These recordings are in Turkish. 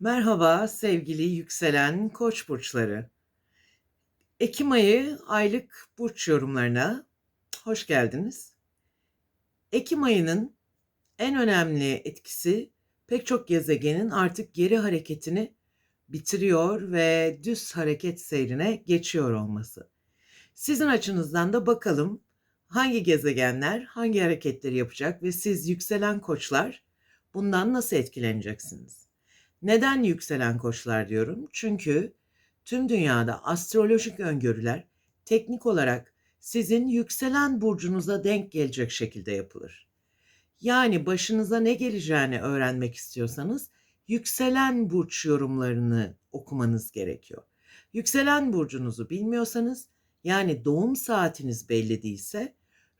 Merhaba sevgili yükselen koç burçları. Ekim ayı aylık burç yorumlarına hoş geldiniz. Ekim ayının en önemli etkisi pek çok gezegenin artık geri hareketini bitiriyor ve düz hareket seyrine geçiyor olması. Sizin açınızdan da bakalım hangi gezegenler hangi hareketleri yapacak ve siz yükselen koçlar bundan nasıl etkileneceksiniz? Neden yükselen koçlar diyorum? Çünkü tüm dünyada astrolojik öngörüler teknik olarak sizin yükselen burcunuza denk gelecek şekilde yapılır. Yani başınıza ne geleceğini öğrenmek istiyorsanız yükselen burç yorumlarını okumanız gerekiyor. Yükselen burcunuzu bilmiyorsanız yani doğum saatiniz belli değilse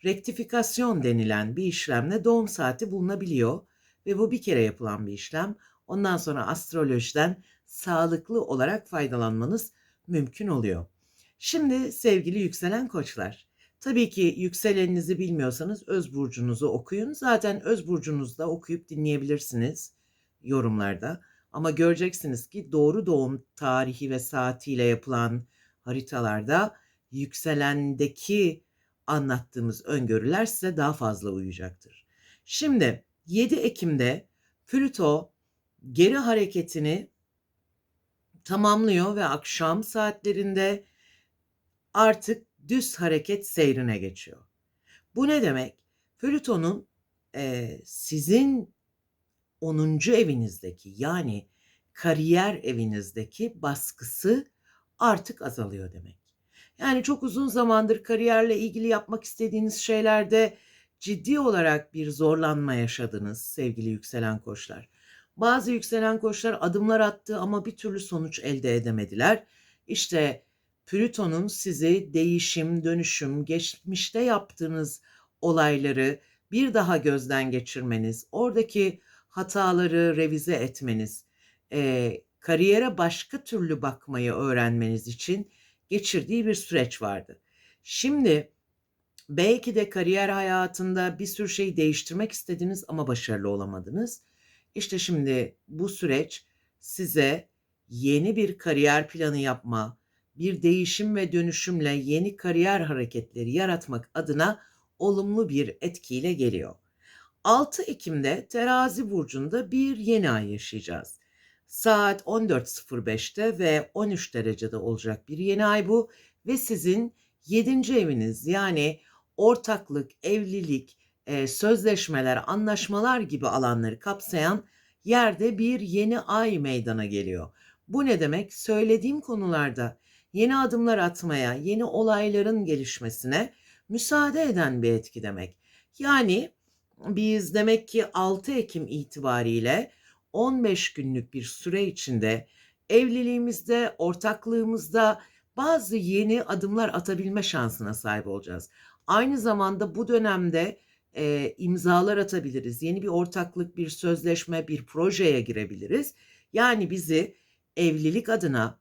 rektifikasyon denilen bir işlemle doğum saati bulunabiliyor ve bu bir kere yapılan bir işlem. Ondan sonra astrolojiden sağlıklı olarak faydalanmanız mümkün oluyor. Şimdi sevgili yükselen koçlar, tabii ki yükseleninizi bilmiyorsanız öz burcunuzu okuyun. Zaten öz burcunuzda okuyup dinleyebilirsiniz yorumlarda. Ama göreceksiniz ki doğru doğum tarihi ve saatiyle yapılan haritalarda yükselendeki anlattığımız öngörüler size daha fazla uyacaktır. Şimdi 7 Ekim'de Plüto geri hareketini tamamlıyor ve akşam saatlerinde artık düz hareket seyrine geçiyor. Bu ne demek? Plüton'un e, sizin 10. evinizdeki yani kariyer evinizdeki baskısı artık azalıyor demek. Yani çok uzun zamandır kariyerle ilgili yapmak istediğiniz şeylerde ciddi olarak bir zorlanma yaşadınız sevgili yükselen koçlar. Bazı yükselen koçlar adımlar attı ama bir türlü sonuç elde edemediler. İşte Plüton'un sizi değişim, dönüşüm, geçmişte yaptığınız olayları bir daha gözden geçirmeniz, oradaki hataları revize etmeniz, e, kariyere başka türlü bakmayı öğrenmeniz için geçirdiği bir süreç vardı. Şimdi belki de kariyer hayatında bir sürü şey değiştirmek istediniz ama başarılı olamadınız. İşte şimdi bu süreç size yeni bir kariyer planı yapma, bir değişim ve dönüşümle yeni kariyer hareketleri yaratmak adına olumlu bir etkiyle geliyor. 6 Ekim'de Terazi burcunda bir yeni ay yaşayacağız. Saat 14.05'te ve 13 derecede olacak bir yeni ay bu ve sizin 7. eviniz yani ortaklık, evlilik, e, sözleşmeler, anlaşmalar gibi alanları kapsayan yerde bir yeni ay meydana geliyor. Bu ne demek? Söylediğim konularda yeni adımlar atmaya, yeni olayların gelişmesine müsaade eden bir etki demek. Yani biz demek ki 6 Ekim itibariyle 15 günlük bir süre içinde evliliğimizde, ortaklığımızda bazı yeni adımlar atabilme şansına sahip olacağız. Aynı zamanda bu dönemde e, imzalar atabiliriz. Yeni bir ortaklık, bir sözleşme, bir projeye girebiliriz. Yani bizi evlilik adına,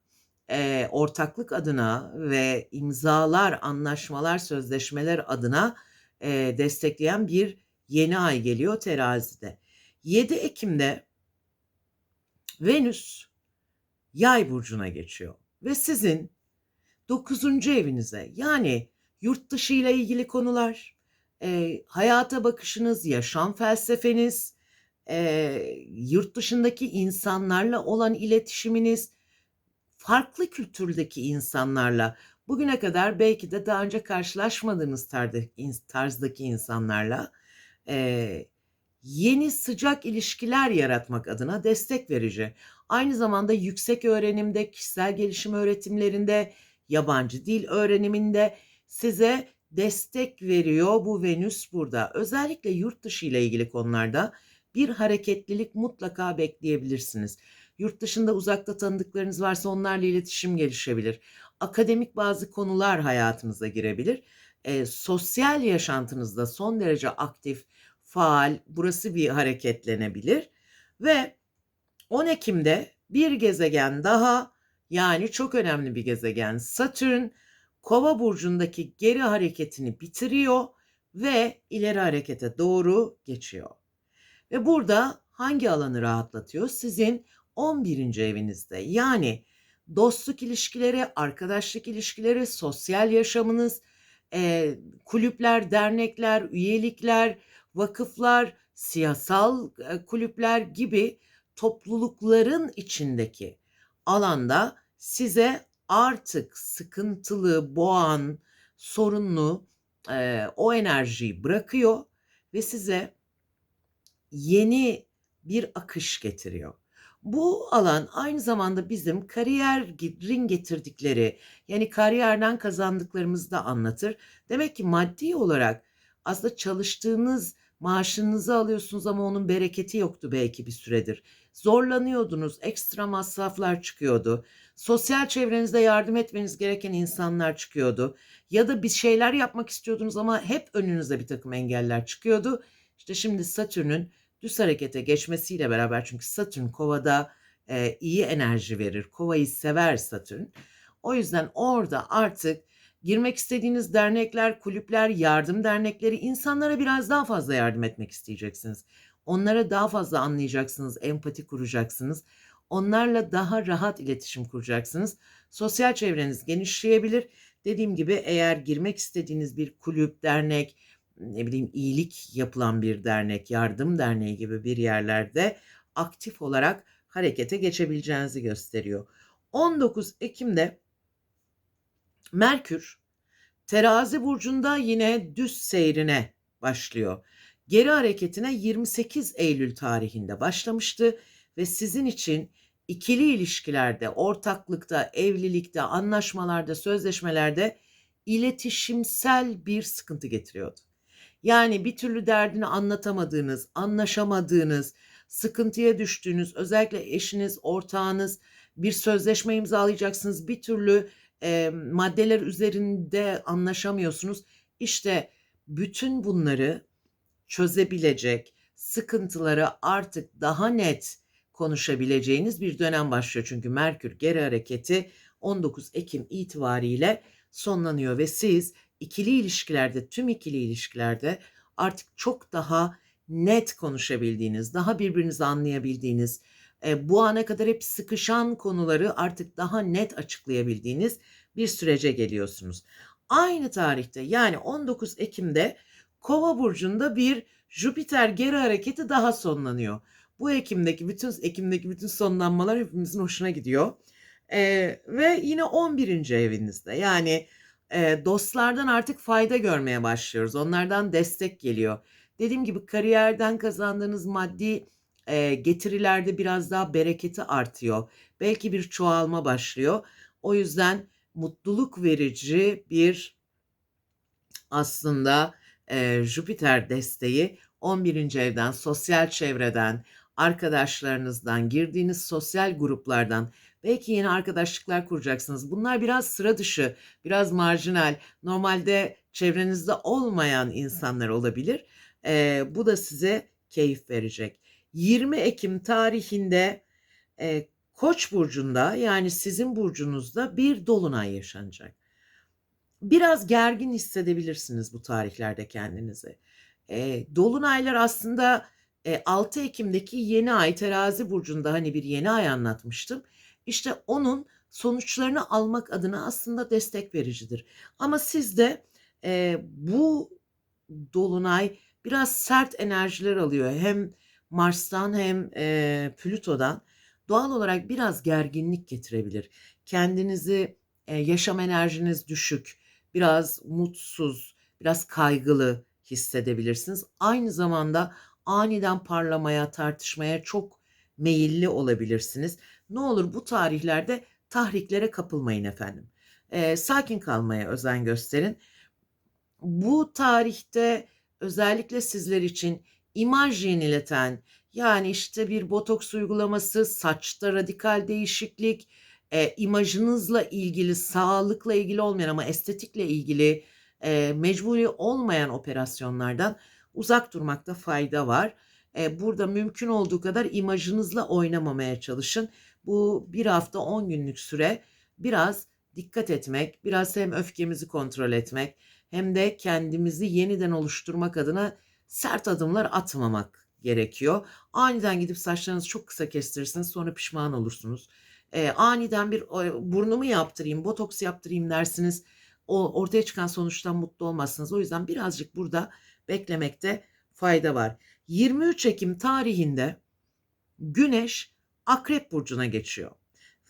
e, ortaklık adına ve imzalar, anlaşmalar, sözleşmeler adına e, destekleyen bir yeni ay geliyor terazide. 7 Ekim'de Venüs yay burcuna geçiyor ve sizin 9. evinize yani yurt dışı ile ilgili konular, e, hayata bakışınız, yaşam felsefeniz, e, yurt dışındaki insanlarla olan iletişiminiz, farklı kültürdeki insanlarla, bugüne kadar belki de daha önce karşılaşmadığınız tarzdaki insanlarla e, yeni sıcak ilişkiler yaratmak adına destek verici. Aynı zamanda yüksek öğrenimde, kişisel gelişim öğretimlerinde, yabancı dil öğreniminde size destek veriyor bu Venüs burada. Özellikle yurt dışı ile ilgili konularda bir hareketlilik mutlaka bekleyebilirsiniz. Yurt dışında uzakta tanıdıklarınız varsa onlarla iletişim gelişebilir. Akademik bazı konular hayatınıza girebilir. E, sosyal yaşantınızda son derece aktif, faal, burası bir hareketlenebilir. Ve 10 Ekim'de bir gezegen daha yani çok önemli bir gezegen Satürn Kova burcundaki geri hareketini bitiriyor ve ileri harekete doğru geçiyor. Ve burada hangi alanı rahatlatıyor? Sizin 11. evinizde. Yani dostluk ilişkileri, arkadaşlık ilişkileri, sosyal yaşamınız, e, kulüpler, dernekler, üyelikler, vakıflar, siyasal e, kulüpler gibi toplulukların içindeki alanda size artık sıkıntılı, boğan, sorunlu e, o enerjiyi bırakıyor ve size yeni bir akış getiriyor. Bu alan aynı zamanda bizim kariyerin getirdikleri yani kariyerden kazandıklarımızı da anlatır. Demek ki maddi olarak aslında çalıştığınız maaşınızı alıyorsunuz ama onun bereketi yoktu belki bir süredir. Zorlanıyordunuz, ekstra masraflar çıkıyordu. Sosyal çevrenizde yardım etmeniz gereken insanlar çıkıyordu. Ya da bir şeyler yapmak istiyordunuz ama hep önünüze bir takım engeller çıkıyordu. İşte şimdi Satürn'ün düz harekete geçmesiyle beraber çünkü Satürn kovada e, iyi enerji verir. Kovayı sever Satürn. O yüzden orada artık girmek istediğiniz dernekler, kulüpler, yardım dernekleri insanlara biraz daha fazla yardım etmek isteyeceksiniz. Onlara daha fazla anlayacaksınız, empati kuracaksınız. Onlarla daha rahat iletişim kuracaksınız. Sosyal çevreniz genişleyebilir. Dediğim gibi eğer girmek istediğiniz bir kulüp, dernek, ne bileyim iyilik yapılan bir dernek, yardım derneği gibi bir yerlerde aktif olarak harekete geçebileceğinizi gösteriyor. 19 Ekim'de Merkür Terazi burcunda yine düz seyrine başlıyor. Geri hareketine 28 Eylül tarihinde başlamıştı ve sizin için ikili ilişkilerde, ortaklıkta, evlilikte, anlaşmalarda, sözleşmelerde iletişimsel bir sıkıntı getiriyordu. Yani bir türlü derdini anlatamadığınız, anlaşamadığınız, sıkıntıya düştüğünüz, özellikle eşiniz, ortağınız bir sözleşme imzalayacaksınız. Bir türlü e, maddeler üzerinde anlaşamıyorsunuz. İşte bütün bunları çözebilecek, sıkıntıları artık daha net konuşabileceğiniz bir dönem başlıyor. Çünkü Merkür geri hareketi 19 Ekim itibariyle sonlanıyor ve siz ikili ilişkilerde, tüm ikili ilişkilerde artık çok daha net konuşabildiğiniz, daha birbirinizi anlayabildiğiniz, e, bu ana kadar hep sıkışan konuları artık daha net açıklayabildiğiniz bir sürece geliyorsunuz. Aynı tarihte yani 19 Ekim'de Kova burcunda bir Jüpiter geri hareketi daha sonlanıyor. Bu Ekim'deki bütün Ekim'deki bütün sonlanmalar hepimizin hoşuna gidiyor. Ee, ve yine 11. evinizde yani e, dostlardan artık fayda görmeye başlıyoruz. Onlardan destek geliyor. Dediğim gibi kariyerden kazandığınız maddi e, getirilerde biraz daha bereketi artıyor. Belki bir çoğalma başlıyor. O yüzden mutluluk verici bir aslında e, Jüpiter desteği 11. evden, sosyal çevreden, arkadaşlarınızdan, girdiğiniz sosyal gruplardan belki yeni arkadaşlıklar kuracaksınız. Bunlar biraz sıra dışı, biraz marjinal, normalde çevrenizde olmayan insanlar olabilir. E, bu da size keyif verecek. 20 Ekim tarihinde e, Koç burcunda yani sizin burcunuzda bir dolunay yaşanacak. Biraz gergin hissedebilirsiniz bu tarihlerde kendinizi. E, dolunaylar aslında e, 6 Ekim'deki yeni ay terazi burcunda hani bir yeni ay anlatmıştım. İşte onun sonuçlarını almak adına aslında destek vericidir. Ama sizde e, bu dolunay biraz sert enerjiler alıyor. Hem Mars'tan hem e, Plüto'dan doğal olarak biraz gerginlik getirebilir. Kendinizi e, yaşam enerjiniz düşük, biraz mutsuz, biraz kaygılı hissedebilirsiniz. Aynı zamanda aniden parlamaya, tartışmaya çok meyilli olabilirsiniz. Ne olur bu tarihlerde tahriklere kapılmayın efendim. E, sakin kalmaya özen gösterin. Bu tarihte özellikle sizler için imaj yenileten yani işte bir botoks uygulaması, saçta radikal değişiklik, e, imajınızla ilgili, sağlıkla ilgili olmayan ama estetikle ilgili e, mecburi olmayan operasyonlardan uzak durmakta fayda var. E, burada mümkün olduğu kadar imajınızla oynamamaya çalışın. Bu bir hafta 10 günlük süre biraz dikkat etmek, biraz hem öfkemizi kontrol etmek hem de kendimizi yeniden oluşturmak adına sert adımlar atmamak gerekiyor. Aniden gidip saçlarınızı çok kısa kestirirsiniz sonra pişman olursunuz. Eee, aniden bir, eee, burnumu yaptırayım, botoks yaptırayım dersiniz. O ortaya çıkan sonuçtan mutlu olmazsınız. O yüzden birazcık burada beklemekte fayda var. 23 Ekim tarihinde Güneş Akrep burcuna geçiyor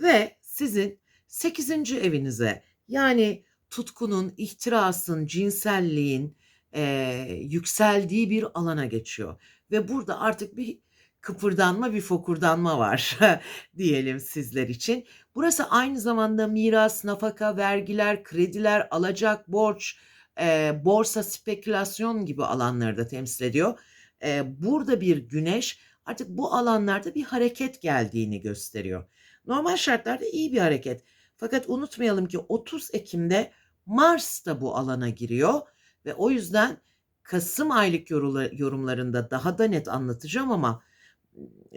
ve sizin 8. evinize yani tutkunun, ihtirasın, cinselliğin, eee, yükseldiği bir alana geçiyor ve burada artık bir kıpırdanma, bir fokurdanma var diyelim sizler için. Burası aynı zamanda miras, nafaka, vergiler, krediler, alacak, borç, eee, borsa, spekülasyon gibi alanları da temsil ediyor. Eee, burada bir güneş artık bu alanlarda bir hareket geldiğini gösteriyor. Normal şartlarda iyi bir hareket. Fakat unutmayalım ki 30 Ekim'de Mars da bu alana giriyor ve o yüzden Kasım aylık yorumlarında daha da net anlatacağım ama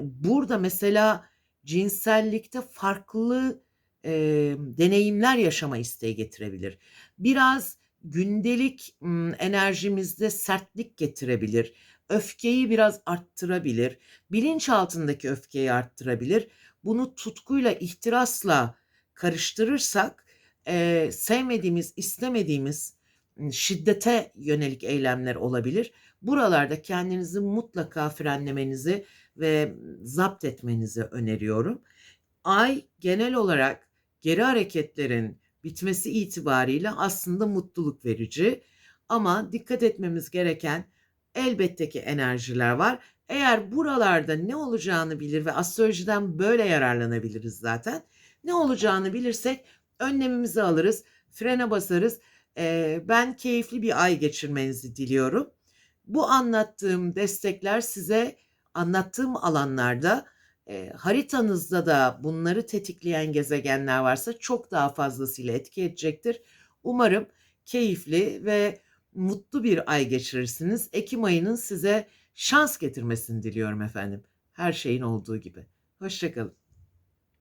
burada mesela cinsellikte farklı, eee, deneyimler yaşama isteği getirebilir. Biraz gündelik, enerjimizde sertlik getirebilir. Öfkeyi biraz arttırabilir. Bilinçaltındaki öfkeyi arttırabilir. Bunu tutkuyla, ihtirasla karıştırırsak, eee, sevmediğimiz, istemediğimiz, şiddete yönelik eylemler olabilir. Buralarda kendinizi mutlaka frenlemenizi ve zapt etmenizi öneriyorum. Ay genel olarak geri hareketlerin bitmesi itibariyle aslında mutluluk verici ama dikkat etmemiz gereken elbette ki enerjiler var. Eğer buralarda ne olacağını bilir ve astrolojiden böyle yararlanabiliriz zaten. Ne olacağını bilirsek önlemimizi alırız, frene basarız. Eee, ben keyifli bir ay geçirmenizi diliyorum. Bu anlattığım destekler size anlattığım alanlarda, eee, haritanızda da bunları tetikleyen gezegenler varsa çok daha fazlasıyla etki edecektir. Umarım keyifli ve mutlu bir ay geçirirsiniz. Ekim ayının size şans getirmesini diliyorum efendim. Her şeyin olduğu gibi. Hoşça kalın.